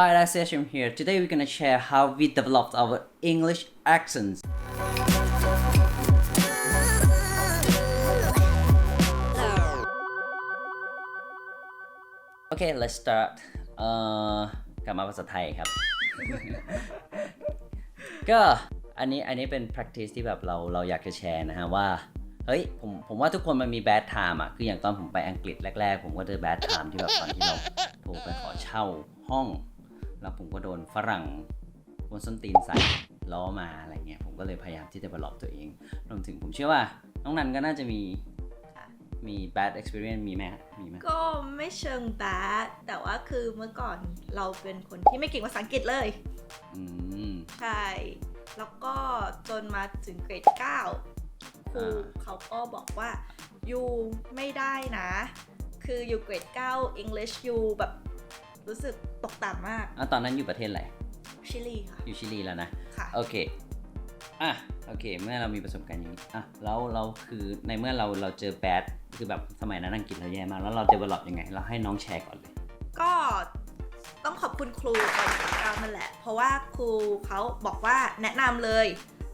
Hi, that's Session here. Today we're gonna share how we developed our English accents. Okay, let's start. เอ่อกลับมาภาษาไทยครับ ก็อันนี้อันนี้เป็น practice ที่แบบเราเราอยากจะแชร์นะฮะว่าเฮ้ยผมผมว่าทุกคนมันมี bad time อะ คืออย่างตอนผมไปอังกฤษแรก ๆ ผมก็เจอ bad time ที่แบบตอนที่เราโทรไปขอเช่าห้อง แล้วผมก็โดนฝรั่งบนส้นตีนใส่ล้อมาอะไรเงี้ยผมก็เลยพยายามที่จะ develop ตัวเองรวมถึงผมเชื่อว่า น้องนันก็น่าจะมีค่ะมี bad experience มีไหมฮะมีไหมก็ไม่เชิง bad แต่ว่าคือเมื่อก่อนเราเป็นคนที่ไม่เก่งภาษาอังกฤษเลย อืม ใช่ แล้วก็จนมาถึงเกรด9ครูอ่าเขาก็บอกว่ายูไม่ได้นะ คืออยู่เกรด9 English ยูแบบ รู้สึกตกต่ำมากอะตอนนั้นอยู่ประเทศอะไร ชิลีค่ะ อยู่ชิลีแล้วนะ ค่ะ โอเค อะ โอเค เมื่อเรามีประสบการณ์อย่างนี้ อะ แล้วเราคือในเมื่อเราเราเจอแบดคือแบบสมัยนั้นอังกฤษเราแย่มาก แล้วเราเดเวล็อปยังไง เราให้น้องแชร์ก่อนเลย ก็ต้องขอบคุณครูตอนเก้านั่นแหละ เพราะว่าครูเขาบอกว่าแนะนำเลย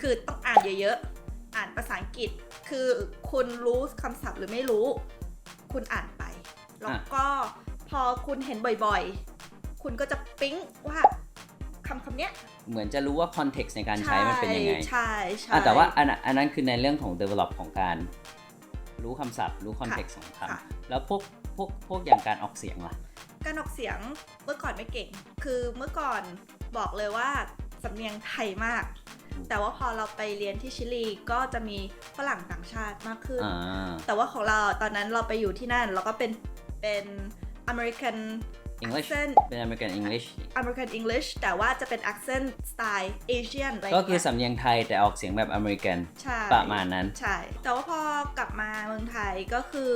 คือต้องอ่านเยอะๆ อ่านภาษาอังกฤษ คือคุณรู้คำศัพท์หรือไม่รู้ คุณอ่านไป แล้วก็ พอคุณเห็นบ่อยๆ คุณก็จะปิ๊งว่าคำคำเนี้ยเหมือนจะรู้ว่าคอนเท็กซ์ในการใช้มันเป็นยังไง ใช่ใช่อะแต่ว่าอันนั้นอันนั้นคือในเรื่องของ develop ของการรู้คำศัพท์ รู้คอนเท็กซ์ของค่ะคำแล้วพวกพวกพวกอย่างการออกเสียงล่ะ การออกเสียงเมื่อก่อนไม่เก่ง คือเมื่อก่อนบอกเลยว่าสำเนียงไทยมากอืมแต่ว่าพอเราไปเรียนที่ชิลีก็จะมีฝรั่งต่างชาติมากขึ้นอ่าแต่ว่าของเราตอนนั้นเราไปอยู่ที่นั่นเราก็เป็นเป็น American English accent เป็น American English American English แต่ว่าจะเป็น accent สไตล์ Asian อะไรก็คือเงี้ยสำเนียงไทยแต่ออกเสียงแบบอเมริกันใช่ประมาณนั้น ใช่ แต่ว่าพอกลับมาเมืองไทยก็คือ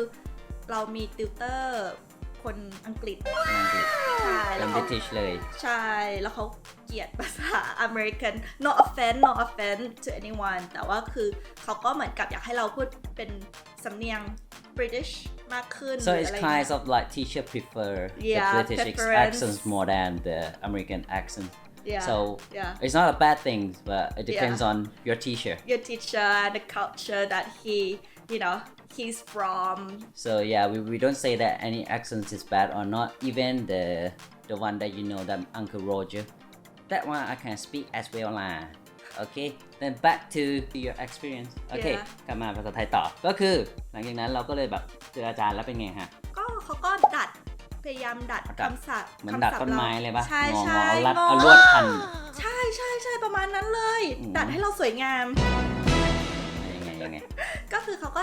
เรามีติวเตอร์คนอังกฤษอังกฤษใช่เป็แล้นวบเขาริติชเลย ใช่ แล้วเขาเกลียดภาษา American no offense no offense to anyone แต่ว่าคือเขาก็เหมือนกับอยากให้เราพูดเป็นสำเนียง British มากขึ้น So หรือ it's อะไร kind เงี้ย of like teacher prefer Yeah, the British ex- preference. accents more than the American accent. yeah So yeah it's not a bad thing, but it depends Yeah. on your teacher. your teacher the culture that he you know he's from So yeah, we, we don't say that any accent is bad or not. Even the the one that you know that Uncle Roger, that one I can speak as well lah. Okay, then back to your experience. Okay, Yeah. กลับมาภาษาไทยต่อ ก็คือ หลังจากนั้นเราก็เลยแบบเจออาจารย์แล้วเป็นไงฮะ ก็เขาก็ดัดพยายามดัดดัด คำศัพท์เหมือนคำดัดศัพท์ต้นไม้ราเลยปะใช่งอใช่งอเอารัดงอเอาลวดพัน ใช่ใช่ใช่ประมาณนั้นเลย อืม ดัดให้เราสวยงาม ยังไงยังไง ก็คือเขาก็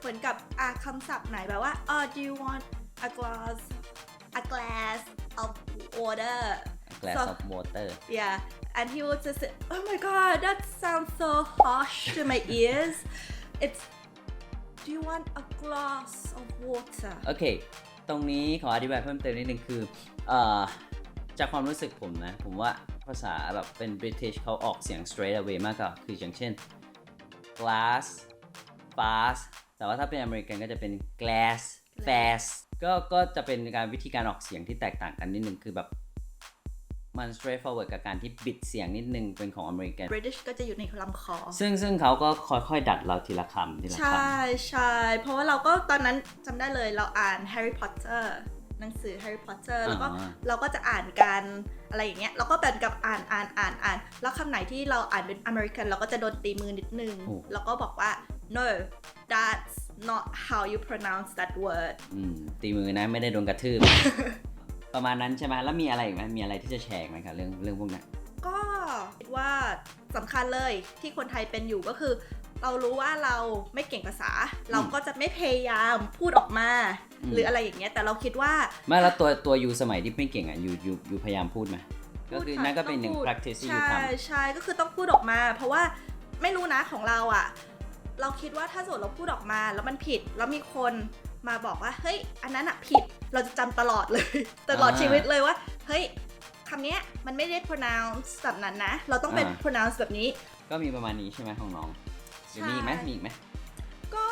เหมือนกับอ่าคำศัพท์ไหนแบบว่าเออ do you want a glass a glass of water glass So- of water yeah and he would just say oh my god that sounds so harsh to my ears it's do you want a glass of water โอเค ตรงนี้ขออธิบายเพิ่มเติมนิดนึงคือเอ่อจากความรู้สึกผมนะ ผมว่าภาษาแบบเป็น British เขาออกเสียง straight away มากกว่า คืออย่างเช่น glass fast แต่ว่าถ้าเป็นอเมริกันก็จะเป็น glass fast ก็ ก็จะเป็นการวิธีการออกเสียงที่แตกต่างกันนิดนึง คือแบบ มัน straight forward กับการที่บิดเสียงนิดนึงเป็นของอเมริกัน British ก็จะอยู่ในลำคอ ซึ่งซึ่งเขาก็ค่อยๆ ดัดเราทีละคำทีละคำ ใช่ใช่เพราะว่าเราก็ตอนนั้นจำได้เลยเราอ่าน Harry Potter หนังสือ Harry Potter แล้วก็อ่าเราก็จะอ่านกันอะไรอย่างเงี้ยเราก็เป็นกับอ่านอ่านอ่านอ่าน แล้วคำไหนที่เราอ่านเป็นอเมริกันเราก็จะโดนตีมือนิดนึงโอ้แล้วก็บอกว่า no that's not how you pronounce that word อืมตีมือนะไม่ได้โดนกระทืบ ประมาณนั้นใช่ไหมแล้วมีอะไรอีกไหมมีอะไรที่จะแชร์อีกไหมครับเรื่องเรื่องพวกนั้นก็คิดว่าสำคัญเลยที่คนไทยเป็นอยู่ก็คือ เรารู้ว่าเราไม่เก่งภาษา เราก็จะไม่พยายามพูดออกมาอืมหรืออะไรอย่างเงี้ยแต่เราคิดว่าไม่แล้วตัวตัวยูสมัยที่ไม่เก่งอะยูยูยูพยายามพูดไหมก็คือพูดะนั่นก็เป็นหนึ่งต้องพูด practice ที่ยูใช่ทำใช่ก็คือต้องพูดออกมา เพราะว่าไม่รู้นะของเราอะ่ะ เราคิดว่าถ้าสมมติเราพูดออกมาแล้วมันผิดแล้วมีคน มาบอกว่าเฮ้ยอันนั้นอะผิดเราจะจำตลอดเลย ตลอดอ่าชีวิตเลยว่า เฮ้ยคำเนี้ยมันไม่ได้ pronounce แบบนั้นนะ เราต้องเป็นอ่า pronounce แบบนี้ ก็มีประมาณนี้ใช่ไหมของน้องหรือมีอีกไหมมีอีกไหมก็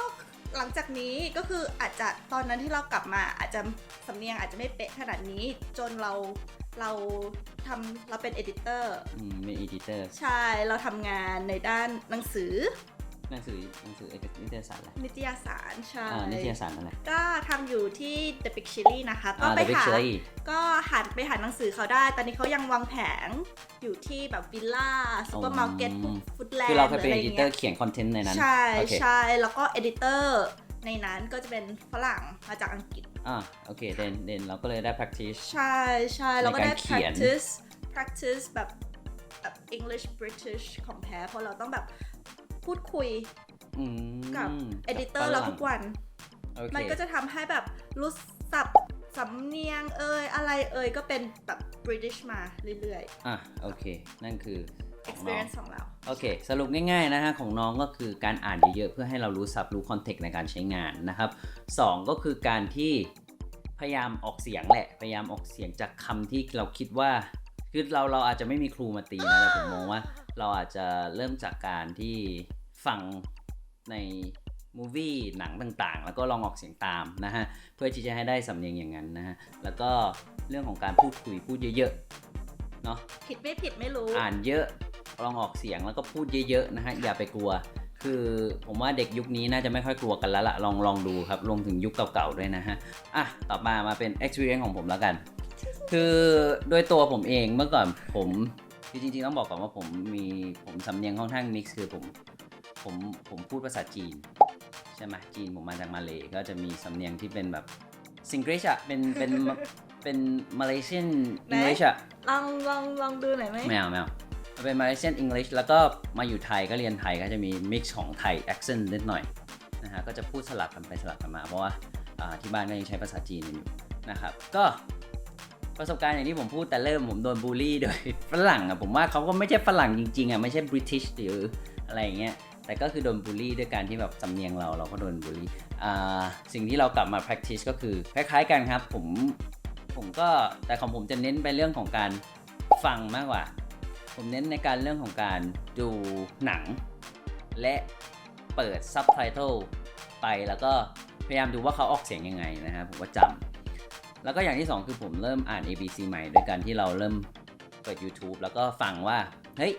หลังจากนี้ก็คืออาจจะตอนนั้นที่เรากลับมาอาจจะสำเนียงอาจจะไม่เป๊ะขนาดนี้จนเราเราทำเราเป็นเอดิเตอร์อืมเป็นอีดิเตอร์ ใช่ เราทำงานในด้านหนังสือ หนังสือหนังสือเอกนิตยสารอะไรนิตยสารใช่อ่านิตยสารอะไร ก็ทำอยู่ที่ The Big Chili นะคะ ก็อ่า ไป The Big หา Cherry ก็หันไปหาหนังสือเขาได้ ตอนนี้เขายังวางแผงอยู่ที่แบบวิลล่าซูเปอร์มาร์เก็ตฟุตแลนด์คือเราเคยเป็นหเออดิไรเตองี้ร์เขียนคอนเทนต์ในนั้นใช่โอเคใช่แล้วก็เอดิเตอร์ในนั้นก็จะเป็นฝรั่งมาจากอังกฤษ อ่าโอเคเดนเดนเราก็เลยได้ practice ใช่ใช่แล้วก็ได้ ในการเขียน practice practice แบบแบบ English British compare เพราะเราต้องแบบ พูดคุยอืมกับกับ editor ฝเรางทุกวันโอเคมันก็จะทำให้แบบรู้สับสำเนียงเอ่ยอะไรเอ่ยก็เป็นแบบ British มาเรื่อยอะโอเค นั่นคือๆของน้อง experience ของเรา โอเค สรุปง่ายๆนะฮะของน้องก็คือการอ่านเยอะๆ เพื่อให้เรารู้ศัพท์รู้คอนเทกต์ในการใช้งานนะครับสองก็คือการที่พยายามออกเสียงแหละ พยายามออกเสียงจากคำที่เราคิดว่า คือเราเราอาจจะไม่มีครูมาตีนะแต่ผมมองว่า เราอาจจะเริ่มจากการที่ฟังในมูวี่หนังต่างๆ แล้วก็ลองออกเสียงตามนะฮะ เพื่อที่จะให้ได้สำเนียงอย่างนั้นนะฮะ แล้วก็เรื่องของการพูดคุยพูดเยอะๆเนาะผิดไม่ผิดไม่รู้ อ่านเยอะลองออกเสียงแล้วก็พูดเยอะๆนะฮะ อย่าไปกลัว คือผมว่าเด็กยุคนี้น่าจะไม่ค่อยกลัวกันแล้วละลองลองดูครับรวมถึงยุคเก่าๆด้วยนะฮะ อะ ต่อมามาเป็น experience ของผมแล้วกัน คือโดยตัวผมเองเมื่อก่อนผมคือจริงๆต้องบอกก่อนว่าผมมีผมสำเนียงค่อนข้าง mix คือผมผมผมพูดภาษาจีนใช่ไหมจีนผมมาจากมาเลยก็จะมีสำเนียงที่เป็นแบบซิงเกิลอะเป็นเป็นเป็นมาเลเซียนไหนอังกฤษอะลองลองลองดูหน่อยไหมไม่เอาไม่เอามันเป็นมาเลเซียนอังกฤษแล้วก็มาอยู่ไทยก็เรียนไทยก็จะมีมิกซ์ของไทย accent นิดหน่อยนะฮะก็จะพูดสลับกันไปสลับกันมาเพราะว่าอ่าที่บ้านก็ยังใช้ภาษาจีนกันอยู่นะครับก็ ประสบการณ์อย่างที่ผมพูดแต่เริ่มผมโดนบูลลี่โดยฝรั่งอะผมว่าเขาก็ไม่ใช่ฝรั่งจริงๆอะไม่ใช่บริ i ิชหรืออะไรเงี้ยแต่ก็คือโดนบูลลี่ด้วยการที่แบบสำเนียงเราเราก็โดนบูลลี่สิ่งที่เรากลับมา practice ก็คือคล้ายๆกันครับผมผมก็แต่ของผมจะเน้นไปเรื่องของการฟังมากกว่า ผมเน้นในการเรื่องของการดูหนัง และเปิดซับไตเติลไปแล้วก็พยายามดูว่าเขาออกเสียงยังไงนะฮะผมก็จำ แล้วก็อย่างที่สองคือผมเริ่มอ่าน ABC ใหม่ด้วยการที่เราเริ่มเปิด YouTube แล้วก็ฟังว่า เฮ้ย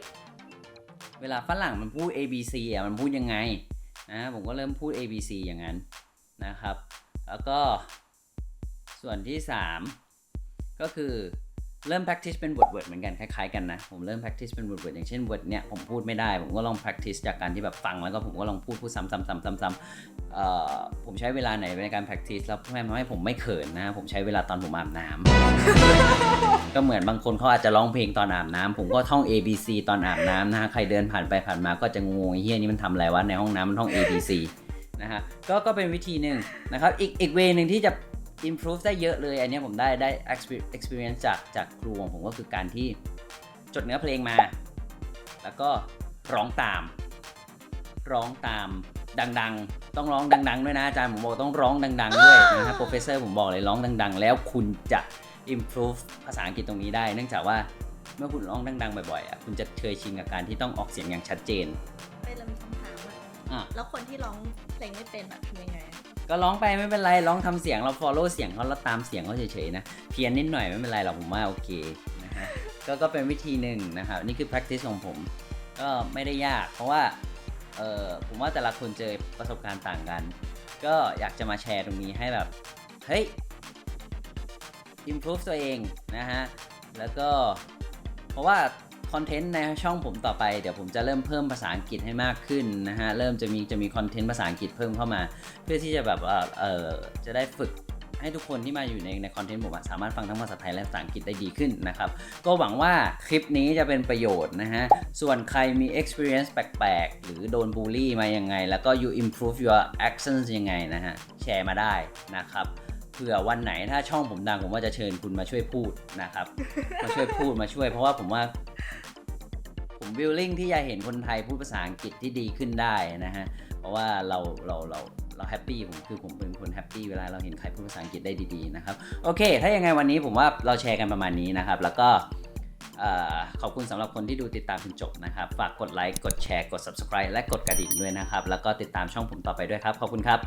เวลาฝรั่งมันพูด ABC อะมันพูดยังไงนะผมก็เริ่มพูด ABC อย่างนั้นนะครับ แล้วก็ส่วนที่ 3 ก็คือ เริ่ม practice เป็น word word เหมือนกันคล้ายๆกันนะ ผมเริ่ม practice เป็น word word อย่างเช่น word เนี่ยผมพูดไม่ได้ ผมก็ลอง practice จากการที่แบบฟังแล้วก็ผมก็ลองพูดพูดซ้ำๆๆๆๆผมใช้เวลาไหนในการ practice แล้วเพื่อทำให้ผมไม่เขินนะ ผมใช้เวลาตอนผมอาบน้ำก็เหมือนบางคนเขาอาจจะร้องเพลงตอนอาบน้ำผมก็ท่อง A B C ตอนอาบน้ำนะใครเดินผ่านไปผ่านมาก็จะงงเฮียนี่มันทำอะไรวะในห้องน้ำมันท่อง A B C นะฮะก็ก็เป็นวิธีหนึ่งนะครับอีกอีกเวนึงที่จะ improve ได้เยอะเลย อันเนี้ยผมได้ได้ exper- experience จากจากครูของผมก็คือการที่จดเนื้อเพลงมา แล้วก็ร้องตาม ร้องตามดังๆ ต้องร้องดัง ๆ ด้วยนะอาจารย์ผมบอกต้องร้องดัง ๆ ด้วยนะครับ professor ผมบอกเลยร้องดัง ๆ แล้วคุณจะ improve ภาษาอังกฤษตรงนี้ได้ เนื่องจากว่าเมื่อคุณร้องดัง ๆ บ่อยๆอะคุณจะเคยชินกับการที่ต้องออกเสียงอย่างชัดเจนไม่เรามีคำถามอะอะแล้วคนที่ร้องเพลงไม่เป็นอะทำยังไงอะ ก็ร้องไปไม่เป็นไรร้องทำเสียงเรา follow เสียงเขาแล้วตามเสียงเขาเฉยๆนะเพี้ยนนิดหน่อยไม่เป็นไรหรอกผมว่าโอเคนะฮะก็ก็เป็นวิธีหนึ่งนะครับนี่คือ practice ของผม ก็ไม่ได้ยาก เพราะว่าเออผมว่าแต่ละคนเจอประสบการณ์ต่างกัน ก็อยากจะมาแชร์ตรงนี้ให้แบบเฮ้ย improve ตัวเองนะฮะแล้วก็เพราะว่า คอนเทนต์ในช่องผมต่อไปเดี๋ยวผมจะเริ่มเพิ่มภาษาอังกฤษให้มากขึ้นนะฮะเริ่มจะมีจะมีคอนเทนต์ภาษาอังกฤษเพิ่มเข้ามา เพื่อที่จะแบบว่าเออจะได้ฝึกให้ทุกคนที่มาอยู่ในในคอนเทนต์ผมสามารถฟังทั้งภาษาไทยและภาษาอังกฤษได้ดีขึ้นนะครับ ก็หวังว่าคลิปนี้จะเป็นประโยชน์นะฮะ ส่วนใครมี experience แปลกๆ หรือโดนบูลลี่มายังไง แล้วก็ you improve your accents ยังไงนะฮะ แชร์มาได้นะครับเผื่อวันไหนถ้าช่องผมดังผมว่าจะเชิญคุณมาช่วยพูดนะครับ มาช่วยพูดมาช่วย เพราะว่าผมว่า ผมวิลลิ่งที่จะเห็นคนไทยพูดภาษาอังกฤษที่ดีขึ้นได้นะฮะ เพราะว่าเราเราเราเราแฮปปี้ผมคือผมเป็นคนแฮปปี้เวลาเราเห็นใครพูดภาษาอังกฤษได้ดีๆนะครับ โอเค ถ้ายังไงวันนี้ผมว่าเราแชร์กันประมาณนี้นะครับ แล้วก็ขอบคุณสำหรับคนที่ดูติดตามจนจบนะครับ ฝากกดไลค์ กดแชร์ กด subscribe และกดกระดิ่งด้วยนะครับ แล้วก็ติดตามช่องผมต่อไปด้วยครับ ขอบคุณครับ